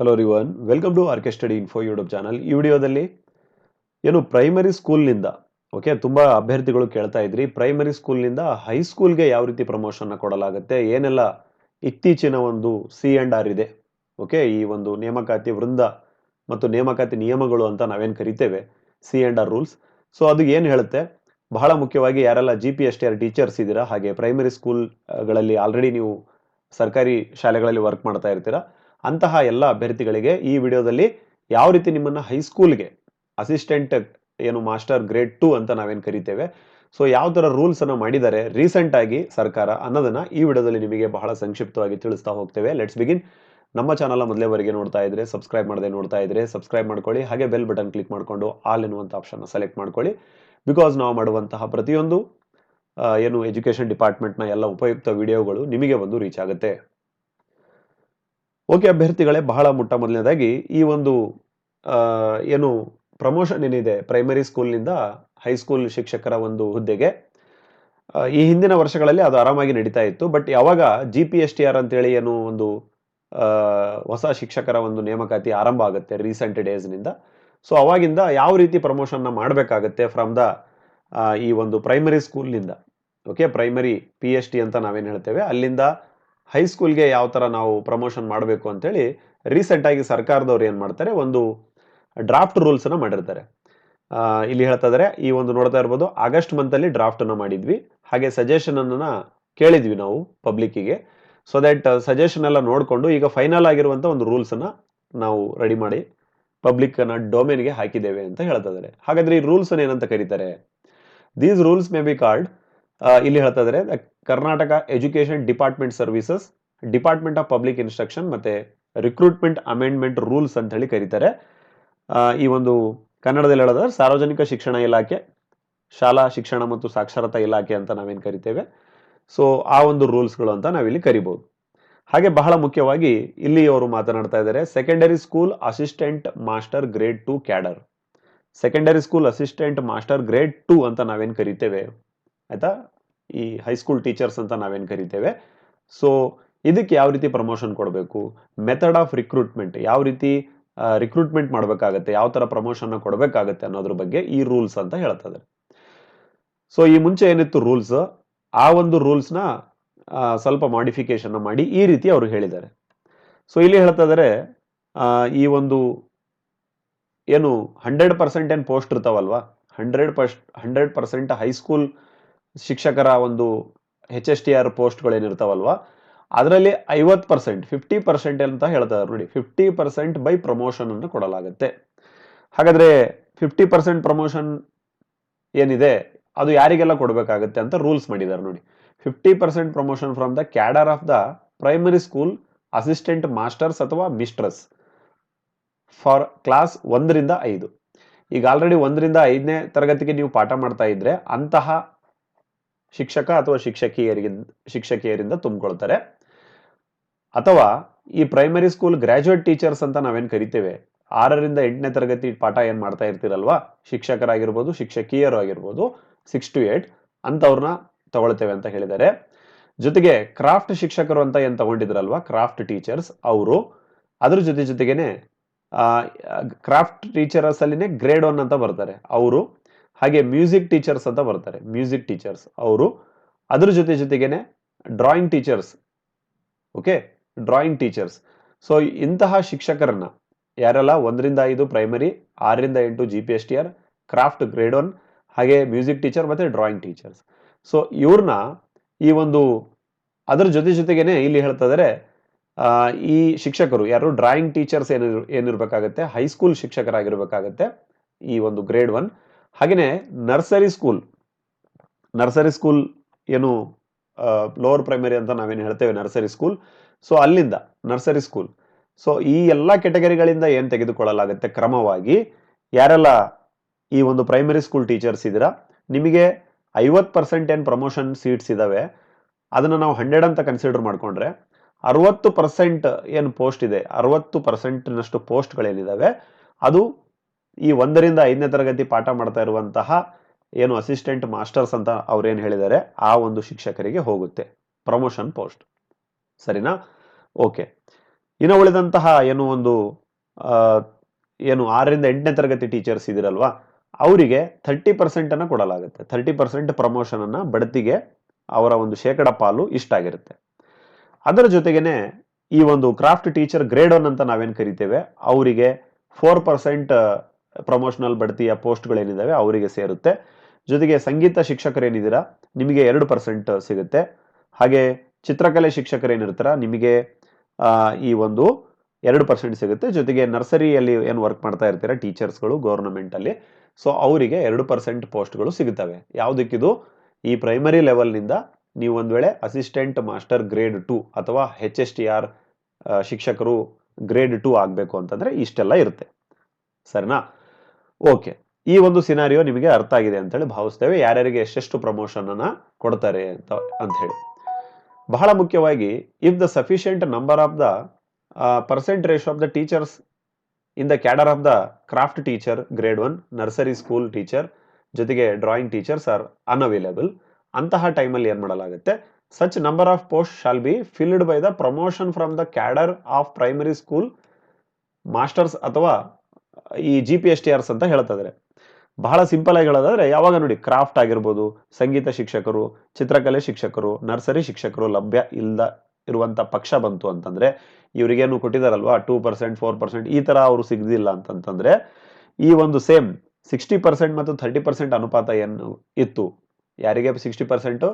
Hello ರಿವನ್ welcome to RK study info YouTube channel ಈ ವಿಡಿಯೋದಲ್ಲಿ ಏನು ಪ್ರೈಮರಿ ಸ್ಕೂಲ್ನಿಂದ ಓಕೆ ತುಂಬ ಅಭ್ಯರ್ಥಿಗಳು ಕೇಳ್ತಾ ಇದ್ರಿ. ಪ್ರೈಮರಿ ಸ್ಕೂಲ್ನಿಂದ ಹೈಸ್ಕೂಲ್ಗೆ ಯಾವ ರೀತಿ ಪ್ರಮೋಷನ್ನ ಕೊಡಲಾಗುತ್ತೆ, ಏನೆಲ್ಲ ಇತ್ತೀಚಿನ ಒಂದು ಸಿ ಆ್ಯಂಡ್ ಆರ್ ಇದೆ ಓಕೆ ಈ ಒಂದು ನೇಮಕಾತಿ ವೃಂದ ಮತ್ತು ನೇಮಕಾತಿ ನಿಯಮಗಳು ಅಂತ ನಾವೇನು ಕರಿತೇವೆ C and R rules so ಅದು ಏನು ಹೇಳುತ್ತೆ, ಬಹಳ ಮುಖ್ಯವಾಗಿ ಯಾರೆಲ್ಲ G P S T R teachers ಇದ್ದೀರಾ ಹಾಗೆ ಪ್ರೈಮರಿ ಸ್ಕೂಲ್ಗಳಲ್ಲಿ ಆಲ್ರೆಡಿ ನೀವು ಸರ್ಕಾರಿ ಶಾಲೆಗಳಲ್ಲಿ ವರ್ಕ್ ಮಾಡ್ತಾ ಇರ್ತೀರಾ ಅಂತಹ ಎಲ್ಲ ಅಭ್ಯರ್ಥಿಗಳಿಗೆ ಈ ವಿಡಿಯೋದಲ್ಲಿ ಯಾವ ರೀತಿ ನಿಮ್ಮನ್ನ ಹೈಸ್ಕೂಲ್ಗೆ ಅಸಿಸ್ಟೆಂಟ್ ಏನು ಮಾಸ್ಟರ್ ಗ್ರೇಡ್ ಟು ಅಂತ ನಾವೇನು ಕರಿತೇವೆ. ಸೊ ಯಾವ ಥರ ರೂಲ್ಸ್ ಅನ್ನ ಮಾಡಿದ್ದಾರೆ ರೀಸೆಂಟ್ ಆಗಿ ಸರ್ಕಾರ ಅನ್ನೋದನ್ನ ಈ ವಿಡಿಯೋದಲ್ಲಿ ನಿಮಗೆ ಬಹಳ ಸಂಕ್ಷಿಪ್ತವಾಗಿ ತಿಳಿಸ್ತಾ ಹೋಗ್ತೇವೆ. ಲೆಟ್ಸ್ ಬಿಗಿನ್ ನಮ್ಮ ಚಾನಲ್ ಮೊದಲೇವರೆಗೆ ನೋಡ್ತಾ ಇದ್ರೆ ಸಬ್ಸ್ಕ್ರೈಬ್ ಮಾಡದೆ ನೋಡ್ತಾ ಇದ್ರೆ ಸಬ್ಸ್ಕ್ರೈಬ್ ಮಾಡ್ಕೊಳ್ಳಿ. ಹಾಗೆ ಬೆಲ್ ಬಟನ್ ಕ್ಲಿಕ್ ಮಾಡಿಕೊಂಡು ಆಲ್ ಎನ್ನುವಂಥ ಆಪ್ಷನ್ ಸೆಲೆಕ್ಟ್ ಮಾಡ್ಕೊಳ್ಳಿ. ಬಿಕಾಸ್ ನಾವು ಮಾಡುವಂತಹ ಪ್ರತಿಯೊಂದು ಏನು ಎಜುಕೇಶನ್ ಡಿಪಾರ್ಟ್ಮೆಂಟ್ನ ಎಲ್ಲ ಉಪಯುಕ್ತ ವಿಡಿಯೋಗಳು ನಿಮಗೆ ಒಂದು ರೀಚ್ ಆಗುತ್ತೆ. ಓಕೆ, ಅಭ್ಯರ್ಥಿಗಳೇ, ಬಹಳ ಮೊಟ್ಟ ಮೊದಲನೇದಾಗಿ ಈ ಒಂದು ಏನು ಪ್ರಮೋಷನ್ ಏನಿದೆ ಪ್ರೈಮರಿ ಸ್ಕೂಲ್ನಿಂದ ಹೈಸ್ಕೂಲ್ ಶಿಕ್ಷಕರ ಒಂದು ಹುದ್ದೆಗೆ ಈ ಹಿಂದಿನ ವರ್ಷಗಳಲ್ಲಿ ಅದು ಆರಾಮಾಗಿ ನಡೀತಾ ಇತ್ತು. ಬಟ್ ಯಾವಾಗ G P S T R ಅಂತೇಳಿ ಏನು ಒಂದು ಹೊಸ ಶಿಕ್ಷಕರ ಒಂದು ನೇಮಕಾತಿ ಆರಂಭ ಆಗುತ್ತೆ ರೀಸೆಂಟ್ ಡೇಸ್ನಿಂದ ಸೊ ಅವಾಗಿಂದ ಯಾವ ರೀತಿ ಪ್ರಮೋಷನ್ನ ಮಾಡಬೇಕಾಗತ್ತೆ ಫ್ರಮ್ ದ ಈ ಒಂದು primary ಸ್ಕೂಲ್ನಿಂದ okay primary P H T ಅಂತ ನಾವೇನು ಹೇಳ್ತೇವೆ? ಅಲ್ಲಿಂದ ಹೈಸ್ಕೂಲ್ಗೆ ಯಾವ ಥರ ನಾವು ಪ್ರಮೋಷನ್ ಮಾಡಬೇಕು ಅಂತೇಳಿ ರೀಸೆಂಟಾಗಿ ಸರ್ಕಾರದವ್ರು ಏನು ಮಾಡ್ತಾರೆ, ಒಂದು ಡ್ರಾಫ್ಟ್ ರೂಲ್ಸನ್ನು ಮಾಡಿರ್ತಾರೆ. ಇಲ್ಲಿ ಹೇಳ್ತಾ ಈ ಒಂದು ನೋಡ್ತಾ ಇರ್ಬೋದು, ಆಗಸ್ಟ್ ಮಂತಲ್ಲಿ ಡ್ರಾಫ್ಟನ್ನು ಮಾಡಿದ್ವಿ. ಹಾಗೆ ಸಜೆಷನನ್ನು ಕೇಳಿದ್ವಿ ನಾವು ಪಬ್ಲಿಕ್ಕಿಗೆ ಸೊ ದ್ಯಾಟ್ ಸಜೆಷನ್ ಎಲ್ಲ ನೋಡಿಕೊಂಡು ಈಗ ಫೈನಲ್ ಆಗಿರುವಂಥ ಒಂದು ರೂಲ್ಸನ್ನು ನಾವು ರೆಡಿ ಮಾಡಿ ಪಬ್ಲಿಕ್ನ ನ ಡೊಮೇನ್ಗೆ ಹಾಕಿದ್ದೇವೆ ಅಂತ ಹೇಳ್ತಾ ಇದ್ದಾರೆ ಹಾಗಾದ್ರೆ ಈ ರೂಲ್ಸನ್ನು ಏನಂತ ಕರೀತಾರೆ? These rules may be called ಇಲ್ಲಿ ಹೇಳ್ತಾ ಇದ್ದಾರೆ Karnataka education department services department of public instruction ಮತ್ತೆ ರಿಕ್ರೂಟ್ಮೆಂಟ್ ಅಮೆಂಡ್ಮೆಂಟ್ ರೂಲ್ಸ್ ಅಂತ ಹೇಳಿ ಕರೀತಾರೆ ಈ ಒಂದು ಕನ್ನಡದಲ್ಲಿ ಹೇಳೋದಾದ್ರೆ ಸಾರ್ವಜನಿಕ ಶಿಕ್ಷಣ ಇಲಾಖೆ, ಶಾಲಾ ಶಿಕ್ಷಣ ಮತ್ತು ಸಾಕ್ಷರತಾ ಇಲಾಖೆ ಅಂತ ನಾವೇನು ಕರಿತೇವೆ. ಸೊ ಆ ಒಂದು ರೂಲ್ಸ್ಗಳು ಅಂತ ನಾವಿಲ್ಲಿ ಕರಿಬಹುದು ಹಾಗೆ ಬಹಳ ಮುಖ್ಯವಾಗಿ ಇಲ್ಲಿ ಅವರು ಮಾತನಾಡ್ತಾ ಇದ್ದಾರೆ secondary school assistant master grade two cadre secondary school assistant master grade two ಅಂತ ನಾವೇನು ಕರಿತೇವೆ? ಆಯ್ತಾ? ಈ ಹೈಸ್ಕೂಲ್ ಟೀಚರ್ಸ್ ಅಂತ ನಾವೇನು ಕರಿತೇವೆ? ಸೊ ಇದಕ್ಕೆ ಯಾವ ರೀತಿ ಪ್ರಮೋಷನ್ ಕೊಡಬೇಕು? ಮೆಥಡ್ ಆಫ್ ರಿಕ್ರೂಟ್ಮೆಂಟ್ ಯಾವ ರೀತಿ ರಿಕ್ರೂಟ್ಮೆಂಟ್ ಮಾಡಬೇಕಾಗತ್ತೆ? ಯಾವ ಥರ ಪ್ರಮೋಷನ್ ಕೊಡಬೇಕಾಗತ್ತೆ ಅನ್ನೋದ್ರ ಬಗ್ಗೆ ಈ ರೂಲ್ಸ್ ಅಂತ ಹೇಳ್ತಾ ಇದ್ದಾರೆ ಸೊ ಈ ಮುಂಚೆ ಏನಿತ್ತು ರೂಲ್ಸ್ ಆ ಒಂದು ರೂಲ್ಸ್ನ ಸ್ವಲ್ಪ ಮಾಡಿಫಿಕೇಶನ್ ಮಾಡಿ ಈ ರೀತಿ ಅವರು ಹೇಳಿದ್ದಾರೆ. ಸೊ ಇಲ್ಲಿ ಹೇಳ್ತಾ ಈ ಒಂದು ಏನು ಹಂಡ್ರೆಡ್ ಪರ್ಸೆಂಟ್ ಏನು post ಇರ್ತಾವಲ್ವಾ? Hundred percent hundred percent high school ಶಿಕ್ಷಕರ ಒಂದು ಎಚ್ ಎಸ್ ಟಿ ಆರ್ ಪೋಸ್ಟ್ಗಳೇನಿರ್ತಾವಲ್ವ ಅದರಲ್ಲಿ ಐವತ್ತು ಪರ್ಸೆಂಟ್, ಫಿಫ್ಟಿ ಪರ್ಸೆಂಟ್ ಅಂತ ಹೇಳ್ತಾರೆ ನೋಡಿ. ಫಿಫ್ಟಿ ಪರ್ಸೆಂಟ್ ಬೈ ಪ್ರಮೋಷನ್ ಅನ್ನು ಕೊಡಲಾಗುತ್ತೆ. ಹಾಗಾದ್ರೆ ಫಿಫ್ಟಿ ಪರ್ಸೆಂಟ್ ಪ್ರಮೋಷನ್ ಏನಿದೆ? ಅದು ಯಾರಿಗೆಲ್ಲ ಕೊಡಬೇಕಾಗುತ್ತೆ ಅಂತ ರೂಲ್ಸ್ ಮಾಡಿದ್ದಾರೆ ನೋಡಿ. Fifty percent promotion from the cadre of the primary school assistant masters ಅಥವಾ ಮಿಸ್ಟ್ರಸ್ ಫಾರ್ ಕ್ಲಾಸ್ ಒಂದರಿಂದ ಐದು. ಈಗ ಆಲ್ರೆಡಿ ಒಂದರಿಂದ ಐದನೇ ತರಗತಿಗೆ ನೀವು ಪಾಠ ಮಾಡ್ತಾ ಇದ್ರೆ ಅಂತಹ ಶಿಕ್ಷಕ ಅಥವಾ ಶಿಕ್ಷಕಿಯರಿಗೆ, ಶಿಕ್ಷಕಿಯರಿಂದ ತುಂಬಿಕೊಳ್ತಾರೆ. ಅಥವಾ ಈ ಪ್ರೈಮರಿ ಸ್ಕೂಲ್ ಗ್ರಾಜುಯೇಟ್ ಟೀಚರ್ಸ್ ಅಂತ ನಾವೇನ್ ಕರಿತೇವೆ? ಆರರಿಂದ ಎಂಟನೇ ತರಗತಿ ಪಾಠ ಏನು ಮಾಡ್ತಾ ಇರ್ತೀರಲ್ವಾ? ಶಿಕ್ಷಕರಾಗಿರ್ಬೋದು, ಶಿಕ್ಷಕಿಯರು ಆಗಿರ್ಬೋದು ಸಿಕ್ಸ್ ಟು ಏಟ್ ಅಂತವ್ರನ್ನ ತಗೊಳ್ತೇವೆ ಅಂತ ಹೇಳಿದ್ದಾರೆ. ಜೊತೆಗೆ ಕ್ರಾಫ್ಟ್ ಶಿಕ್ಷಕರು ಅಂತ ಏನು ತಗೊಂಡಿದ್ರಲ್ವಾ? ಕ್ರಾಫ್ಟ್ ಟೀಚರ್ಸ್ ಅವರು. ಅದ್ರ ಜೊತೆ ಜೊತೆಗೇನೆ ಕ್ರಾಫ್ಟ್ ಟೀಚರ್ಸ್ ಅಲ್ಲಿನೇ ಗ್ರೇಡ್ ಒನ್ ಅಂತ ಬರ್ತಾರೆ. ಅವರು ಹಾಗೆ ಮ್ಯೂಸಿಕ್ ಟೀಚರ್ಸ್ ಅಂತ ಬರ್ತಾರೆ. ಮ್ಯೂಸಿಕ್ ಟೀಚರ್ಸ್ ಅವರು. ಅದ್ರ ಜೊತೆ ಜೊತೆಗೇನೆ drawing teachers. Okay? Drawing teachers. So, ಇಂತಹ ಶಿಕ್ಷಕರನ್ನ ಯಾರೆಲ್ಲ ಒಂದರಿಂದ ಐದು ಪ್ರೈಮರಿ, ಆರರಿಂದ ಎಂಟು G P S T R craft grade one, ಹಾಗೆ ಮ್ಯೂಸಿಕ್ ಟೀಚರ್ ಮತ್ತೆ ಡ್ರಾಯಿಂಗ್ ಟೀಚರ್ಸ್. ಸೊ ಇವ್ರನ್ನ ಈ ಒಂದು ಅದ್ರ ಜೊತೆ ಜೊತೆಗೇನೆ ಇಲ್ಲಿ ಹೇಳ್ತಾ ಇದ್ದಾರೆ ಈ ಶಿಕ್ಷಕರು ಯಾರು? ಡ್ರಾಯಿಂಗ್ ಟೀಚರ್ಸ್ ಏನಿರ್, ಏನಿರ್ಬೇಕಾಗತ್ತೆ? ಹೈಸ್ಕೂಲ್ ಶಿಕ್ಷಕರಾಗಿರ್ಬೇಕಾಗತ್ತೆ ಈ ಒಂದು ಗ್ರೇಡ್ ಒನ್. ಹಾಗೆಯೇ ನರ್ಸರಿ ಸ್ಕೂಲ್ ನರ್ಸರಿ ಸ್ಕೂಲ್ ಏನು ಲೋವರ್ ಪ್ರೈಮರಿ ಅಂತ ನಾವೇನು ಹೇಳ್ತೇವೆ ನರ್ಸರಿ ಸ್ಕೂಲ್. ಸೊ ಅಲ್ಲಿಂದ ನರ್ಸರಿ ಸ್ಕೂಲ್. ಸೊ ಈ ಎಲ್ಲ ಕೆಟಗರಿಗಳಿಂದ ಏನು ತೆಗೆದುಕೊಳ್ಳಲಾಗುತ್ತೆ? ಕ್ರಮವಾಗಿ ಯಾರೆಲ್ಲ ಈ ಒಂದು ಪ್ರೈಮರಿ ಸ್ಕೂಲ್ ಟೀಚರ್ಸ್ ಇದ್ದೀರಾ, ನಿಮಗೆ ಐವತ್ತು ಪರ್ಸೆಂಟ್ ಏನು ಪ್ರಮೋಷನ್ ಸೀಟ್ಸ್ ಇದ್ದಾವೆ, ಅದನ್ನು ನಾವು ಹಂಡ್ರೆಡ್ ಅಂತ ಕನ್ಸಿಡರ್ ಮಾಡಿಕೊಂಡ್ರೆ ಅರವತ್ತು ಪರ್ಸೆಂಟ್ ಏನು ಪೋಸ್ಟ್ ಇದೆ, ಅರವತ್ತು ಪರ್ಸೆಂಟ್ನಷ್ಟು ಪೋಸ್ಟ್ಗಳೇನಿದ್ದಾವೆ ಅದು ಈ ಒಂದರಿಂದ ಐದನೇ ತರಗತಿ ಪಾಠ ಮಾಡ್ತಾ ಇರುವಂತಹ ಏನು ಅಸಿಸ್ಟೆಂಟ್ ಮಾಸ್ಟರ್ಸ್ ಅಂತ ಅವ್ರೇನು ಹೇಳಿದ್ದಾರೆ, ಆ ಒಂದು ಶಿಕ್ಷಕರಿಗೆ ಹೋಗುತ್ತೆ. ಪ್ರಮೋಷನ್ ಪೋಸ್ಟ್ ಸರಿನಾ? ಓಕೆ ಇನ್ನು ಉಳಿದಂತಹ ಏನು ಒಂದು ಏನು ಆರರಿಂದ ಎಂಟನೇ ತರಗತಿ ಟೀಚರ್ಸ್ ಇದಿರಲ್ವಾ, ಅವರಿಗೆ ಥರ್ಟಿ ಪರ್ಸೆಂಟನ್ನು ಕೊಡಲಾಗುತ್ತೆ. ಥರ್ಟಿ ಪರ್ಸೆಂಟ್ ಪ್ರಮೋಷನ್ ಅನ್ನ ಬಡ್ತಿಗೆ ಅವರ ಒಂದು ಶೇಕಡ ಪಾಲು ಇಷ್ಟಾಗಿರುತ್ತೆ ಅದರ ಜೊತೆಗೇನೆ ಈ ಒಂದು ಕ್ರಾಫ್ಟ್ ಟೀಚರ್ ಗ್ರೇಡ್ ಒನ್ ಅಂತ ನಾವೇನು ಕರಿತೇವೆ, ಅವರಿಗೆ ಫೋರ್ ಪರ್ಸೆಂಟ್ ಪ್ರಮೋಷನಲ್ ಬಡ್ತಿಯ ಪೋಸ್ಟ್ಗಳೇನಿದ್ದಾವೆ ಅವರಿಗೆ ಸೇರುತ್ತೆ. ಜೊತೆಗೆ ಸಂಗೀತ ಶಿಕ್ಷಕರೇನಿದ್ದೀರಾ, ನಿಮಗೆ ಎರಡು ಪರ್ಸೆಂಟ್ ಸಿಗುತ್ತೆ. ಹಾಗೆ ಚಿತ್ರಕಲೆ ಶಿಕ್ಷಕರೇನಿರ್ತಾರ, ನಿಮಗೆ ಈ ಒಂದು ಎರಡು ಪರ್ಸೆಂಟ್ ಸಿಗುತ್ತೆ. ಜೊತೆಗೆ ನರ್ಸರಿಯಲ್ಲಿ ಏನು ವರ್ಕ್ ಮಾಡ್ತಾ ಇರ್ತೀರಾ, ಟೀಚರ್ಸ್ಗಳು ಅಲ್ಲಿ ಸೊ, ಅವರಿಗೆ ಎರಡು ಪರ್ಸೆಂಟ್ ಪೋಸ್ಟ್ಗಳು ಸಿಗುತ್ತವೆ. ಯಾವುದಕ್ಕಿದು? ಈ ಪ್ರೈಮರಿ ಲೆವೆಲ್ನಿಂದ ನೀವು ಒಂದು ವೇಳೆ ಅಸಿಸ್ಟೆಂಟ್ ಮಾಸ್ಟರ್ ಗ್ರೇಡ್ ಟು ಅಥವಾ ಹೆಚ್ ಎಸ್ ಟಿ ಆರ್ ಶಿಕ್ಷಕರು ಗ್ರೇಡ್ ಟು ಆಗಬೇಕು ಅಂತಂದ್ರೆ ಇಷ್ಟೆಲ್ಲ ಇರುತ್ತೆ. ಸರಿನಾ? ಓಕೆ. ಈ ಒಂದು ಸಿನಾರಿಯೋ ನಿಮಗೆ ಅರ್ಥ ಆಗಿದೆ ಅಂತೇಳಿ ಭಾವಿಸ್ತೇವೆ. ಯಾರ್ಯಾರಿಗೆ ಎಷ್ಟೆಷ್ಟು ಪ್ರಮೋಷನನ್ನು ಕೊಡ್ತಾರೆ ಅಂತ ಅಂತ ಹೇಳಿ. ಬಹಳ ಮುಖ್ಯವಾಗಿ if the sufficient number of the percent ratio of the teachers in the cadre of the craft teacher grade one nursery school teacher ಜೊತೆಗೆ ಡ್ರಾಯಿಂಗ್ ಟೀಚರ್ಸ್ ಆರ್ ಅನ್ಅವೈಲೇಬಲ್ ಅಂತಹ ಟೈಮಲ್ಲಿ ಏನು ಮಾಡಲಾಗುತ್ತೆ? Such number of post shall be filled by the promotion from the cadre of primary school masters ಅಥವಾ ಈ G P S T Rs ಅಂತ ಹೇಳ್ತಿದ್ದಾರೆ ಬಹಳ ಸಿಂಪಲ್ ಆಗಿ ಹೇಳೋದಾದ್ರೆ, ಯಾವಾಗ ನೋಡಿ ಕ್ರಾಫ್ಟ್ ಆಗಿರ್ಬೋದು, ಸಂಗೀತ ಶಿಕ್ಷಕರು, ಚಿತ್ರಕಲೆ ಶಿಕ್ಷಕರು ನರ್ಸರಿ ಶಿಕ್ಷಕರು ಲಭ್ಯ ಇಲ್ಲದ ಇರುವಂತ ಪಕ್ಷ ಬಂತು ಅಂತಂದ್ರೆ, ಇವರಿಗೇನು ಕೊಟ್ಟಿದಾರಲ್ವಾ? ಟೂ ಪರ್ಸೆಂಟ್ ಫೋರ್ ಪರ್ಸೆಂಟ್ ಈ ತರ ಅವರು ಸಿಗದಿಲ್ಲ ಅಂತಂತಂದ್ರೆ, ಈ ಒಂದು ಸೇಮ್ ಸಿಕ್ಸ್ಟಿ ಪರ್ಸೆಂಟ್ ಮತ್ತು ಥರ್ಟಿ ಪರ್ಸೆಂಟ್ ಅನುಪಾತ ಏನು ಇತ್ತು? ಯಾರಿಗೆ ಸಿಕ್ಸ್ಟಿ ಪರ್ಸೆಂಟ್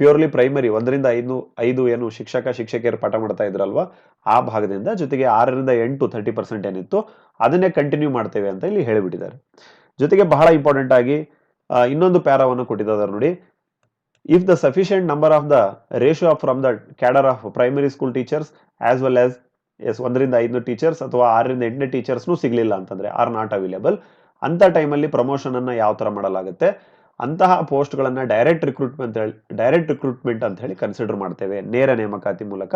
ಪ್ಯೂರ್ಲಿ ಪ್ರೈಮರಿ, ಒಂದರಿಂದ ಐದು ಐದು ಏನು ಶಿಕ್ಷಕ, ಶಿಕ್ಷಕಿಯರು ಪಾಠ ಮಾಡ್ತಾ ಇದ್ರಲ್ವಾ, ಆ ಭಾಗದಿಂದ ಜೊತೆಗೆ ಆರರಿಂದ ಎಂಟು ತರ್ಟಿ ಪರ್ಸೆಂಟ್ ಏನಿತ್ತು, ಅದನ್ನೇ ಕಂಟಿನ್ಯೂ ಮಾಡ್ತೇವೆ ಅಂತ ಇಲ್ಲಿ ಹೇಳಿಬಿಟ್ಟಿದ್ದಾರೆ. ಜೊತೆಗೆ ಬಹಳ ಇಂಪಾರ್ಟೆಂಟ್ ಆಗಿ ಇನ್ನೊಂದು ಪ್ಯಾರಾವನ್ನು ಕೊಟ್ಟಿದ್ದಾರೆ ನೋಡಿ. If the sufficient number of the ratio of from the cadre of primary school teachers as well as as ಒಂದರಿಂದ ಐದು ಟೀಚರ್ಸ್ ಅಥವಾ ಆರರಿಂದ ಎಂಟನೇ ಟೀಚರ್ಸ್ನೂ ಸಿಗಲಿಲ್ಲ ಅಂತಂದರೆ ಆರ್ ನಾಟ್ ಅವೈಲೇಬಲ್ ಅಂತ ಟೈಮಲ್ಲಿ ಪ್ರಮೋಷನನ್ನು ಯಾವ ಥರ ಮಾಡಲಾಗುತ್ತೆ? ಅಂತಹ ಪೋಸ್ಟ್ಗಳನ್ನು ಡೈರೆಕ್ಟ್ ರಿಕ್ರೂಟ್ಮೆಂಟ್ ಡೈರೆಕ್ಟ್ ರಿಕ್ರೂಟ್ಮೆಂಟ್ ಅಂತ ಹೇಳಿ ಕನ್ಸಿಡರ್ ಮಾಡ್ತೇವೆ. ನೇರ ನೇಮಕಾತಿ ಮೂಲಕ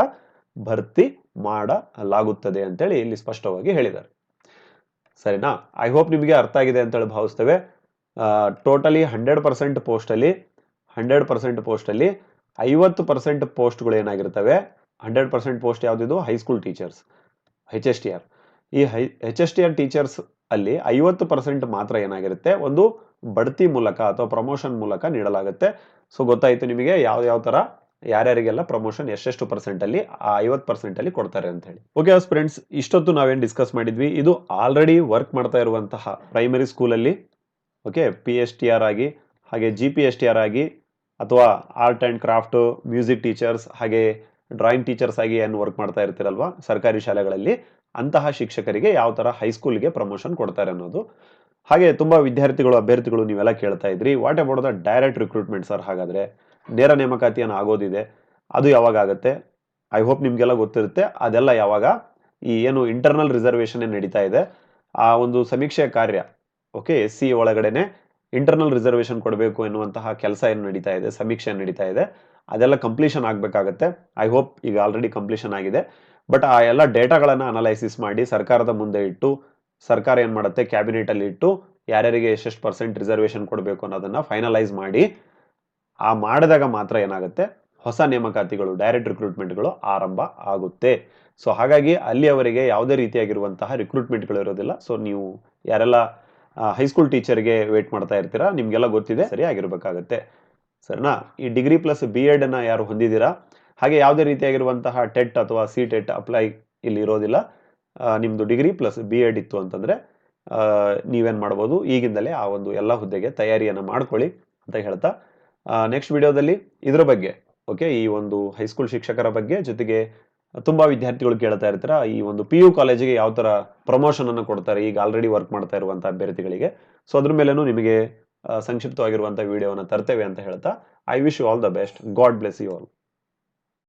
ಭರ್ತಿ ಮಾಡಲಾಗುತ್ತದೆ ಅಂತೇಳಿ ಇಲ್ಲಿ ಸ್ಪಷ್ಟವಾಗಿ ಹೇಳಿದ್ದಾರೆ. ಸರಿನಾ? ಐ ಹೋಪ್ ನಿಮಗೆ ಅರ್ಥ ಆಗಿದೆ ಅಂತೇಳಿ ಭಾವಿಸ್ತೇವೆ. ಟೋಟಲಿ ಹಂಡ್ರೆಡ್ ಪರ್ಸೆಂಟ್ ಪೋಸ್ಟಲ್ಲಿ ಹಂಡ್ರೆಡ್ ಪರ್ಸೆಂಟ್ ಪೋಸ್ಟಲ್ಲಿ ಐವತ್ತು ಪರ್ಸೆಂಟ್ ಪೋಸ್ಟ್ಗಳು ಏನಾಗಿರ್ತವೆ? Hundred percent post ಯಾವುದಿದು high school teachers H S T R ಈ high H S T R teachers ಅಲ್ಲಿ ಐವತ್ತು ಪರ್ಸೆಂಟ್ ಮಾತ್ರ ಏನಾಗಿರುತ್ತೆ? ಒಂದು ಬಡ್ತಿ ಮೂಲಕ ಅಥವಾ ಪ್ರಮೋಷನ್ ಮೂಲಕ ನೀಡಲಾಗುತ್ತೆ. ಸೊ ಗೊತ್ತಾಯ್ತು ನಿಮಗೆ ಯಾವ ಯಾವ ತರ, ಯಾರ್ಯಾರಿಗೆಲ್ಲ ಪ್ರಮೋಷನ್ ಎಷ್ಟೆಷ್ಟು ಪರ್ಸೆಂಟ್ ಅಲ್ಲಿ, ಆ ಐವತ್ತು ಪರ್ಸೆಂಟ್ ಅಲ್ಲಿ ಕೊಡ್ತಾರೆ ಅಂತ ಹೇಳಿ. ಓಕೆ ಫ್ರೆಂಡ್ಸ್ ಇಷ್ಟೊತ್ತು ನಾವೇನು ಡಿಸ್ಕಸ್ ಮಾಡಿದ್ವಿ? ಇದು ಆಲ್ರೆಡಿ ವರ್ಕ್ ಮಾಡ್ತಾ ಇರುವಂತಹ ಪ್ರೈಮರಿ ಸ್ಕೂಲಲ್ಲಿ okay P S T R ಆಗಿ, ಹಾಗೆ G P S T R ಆಗಿ, ಅಥವಾ art and craft music teachers ಹಾಗೆ ಡ್ರಾಯಿಂಗ್ ಟೀಚರ್ಸ್ ಆಗಿ ಏನು ವರ್ಕ್ ಮಾಡ್ತಾ ಇರ್ತೀರಲ್ವಾ? ಸರ್ಕಾರಿ ಶಾಲೆಗಳಲ್ಲಿ ಅಂತಹ ಶಿಕ್ಷಕರಿಗೆ ಯಾವ ತರ ಹೈಸ್ಕೂಲ್ಗೆ ಪ್ರಮೋಷನ್ ಕೊಡ್ತಾರೆ ಅನ್ನೋದು. ಹಾಗೆ ತುಂಬಾ ವಿದ್ಯಾರ್ಥಿಗಳು, ಅಭ್ಯರ್ಥಿಗಳು ನೀವೆಲ್ಲ ಕೇಳ್ತಾ ಇದ್ರಿ. What about the direct recruitment sir ಹಾಗಾದ್ರೆ? ನೇರ ನೇಮಕಾತಿಯನ್ನು ಆಗೋದಿದೆ. ಅದು ಯಾವಾಗ ಆಗುತ್ತೆ? ಐ ಹೋಪ್ ನಿಮ್ಗೆಲ್ಲ ಗೊತ್ತಿರುತ್ತೆ. ಅದೆಲ್ಲ ಯಾವಾಗ? ಈ ಏನು ಇಂಟರ್ನಲ್ ರಿಸರ್ವೇಷನ್ ನಡೀತಾ ಇದೆ? ಆ ಒಂದು ಸಮೀಕ್ಷೆ ಕಾರ್ಯ ಓಕೆ ಎಸ್ ಸಿ ಒಳಗಡೆನೆ ಇಂಟರ್ನಲ್ ರಿಸರ್ವೇಷನ್ ಕೊಡಬೇಕು ಎನ್ನುವಂತಹ ಕೆಲಸ ಏನು ನಡೀತಾ ಇದೆ, ಸಮೀಕ್ಷೆ ನಡೀತಾ ಇದೆ, ಅದೆಲ್ಲ ಕಂಪ್ಲೀಷನ್ ಆಗಬೇಕಾಗತ್ತೆ. ಐ ಹೋಪ್ ಈಗ ಆಲ್ರೆಡಿ ಕಂಪ್ಲೀಷನ್ ಆಗಿದೆ. ಬಟ್ ಆ ಎಲ್ಲ ಡೇಟಾಗಳನ್ನು ಅನಲೈಸಿಸ್ ಮಾಡಿ ಸರ್ಕಾರದ ಮುಂದೆ ಇಟ್ಟು ಸರ್ಕಾರ ಏನು ಮಾಡುತ್ತೆ? ಕ್ಯಾಬಿನೆಟ್ ಅಲ್ಲಿ ಇಟ್ಟು ಯಾರ್ಯಾರಿಗೆ ಎಷ್ಟೆಷ್ಟು ಪರ್ಸೆಂಟ್ ರಿಸರ್ವೇಶನ್ ಕೊಡಬೇಕು ಅನ್ನೋದನ್ನ ಫೈನಲೈಸ್ ಮಾಡಿ, ಆ ಮಾಡಿದಾಗ ಮಾತ್ರ ಏನಾಗುತ್ತೆ? ಹೊಸ ನೇಮಕಾತಿಗಳು ಡೈರೆಕ್ಟ್ ರಿಕ್ರೂಟ್ಮೆಂಟ್ಗಳು ಆರಂಭ ಆಗುತ್ತೆ. ಸೊ ಹಾಗಾಗಿ ಅಲ್ಲಿಯವರೆಗೆ ಯಾವುದೇ ರೀತಿಯಾಗಿರುವಂತಹ ರಿಕ್ರೂಟ್ಮೆಂಟ್ಗಳು ಇರೋದಿಲ್ಲ. ಸೊ ನೀವು ಯಾರೆಲ್ಲ ಹೈಸ್ಕೂಲ್ ಟೀಚರ್ಗೆ ವೇಟ್ ಮಾಡ್ತಾ ಇರ್ತೀರಾ, ನಿಮಗೆಲ್ಲ ಗೊತ್ತಿದೆ, ಸರಿ ಆಗಿರ್ಬೇಕಾಗತ್ತೆ. ಸರಿನಾ? ಈ ಡಿಗ್ರಿ ಪ್ಲಸ್ ಬಿ ಎಡನ್ನು ಯಾರು ಹೊಂದಿದ್ದೀರಾ? ಹಾಗೆ ಯಾವುದೇ ರೀತಿಯಾಗಿರುವಂತಹ ಟೆಟ್ ಅಥವಾ ಸಿ ಟೆಟ್ ಅಪ್ಲೈ ಇಲ್ಲಿ ಇರೋದಿಲ್ಲ. ಆ, ನಿಮ್ದು ಡಿಗ್ರಿ ಪ್ಲಸ್ ಬಿ ಎಡ್ ಇತ್ತು ಅಂತಂದರೆ ನೀವೇನು ನೀವೇನ್ ಮಾಡ್ಬೋದು? ಈಗಿಂದಲೇ ಆ ಒಂದು ಎಲ್ಲ ಹುದ್ದೆಗೆ ತಯಾರಿಯನ್ನು ಮಾಡ್ಕೊಳ್ಳಿ ಅಂತ ಹೇಳ್ತಾ ನೆಕ್ಸ್ಟ್ ವಿಡಿಯೋದಲ್ಲಿ ಇದ್ರ ಬಗ್ಗೆ ಓಕೆ ಈ ಒಂದು ಹೈಸ್ಕೂಲ್ ಶಿಕ್ಷಕರ ಬಗ್ಗೆ ಜೊತೆಗೆ ತುಂಬ ವಿದ್ಯಾರ್ಥಿಗಳು ಕೇಳ್ತಾ ಇರ್ತಾರ ಈ ಒಂದು ಪಿ ಯು ಕಾಲೇಜಿಗೆ ಯಾವ ಥರ ಪ್ರಮೋಷನನ್ನು ಕೊಡ್ತಾರೆ ಈಗ ಆಲ್ರೆಡಿ ವರ್ಕ್ ಮಾಡ್ತಾ ಇರುವಂಥ ಅಭ್ಯರ್ಥಿಗಳಿಗೆ. ಸೊ ಅದ್ರ ಮೇಲೇನು ನಿಮಗೆ ಸಂಕ್ಷಿಪ್ತವಾಗಿರುವಂಥ ವಿಡಿಯೋವನ್ನು ತರ್ತೇವೆ ಅಂತ ಹೇಳ್ತಾ I wish you all the best God bless you all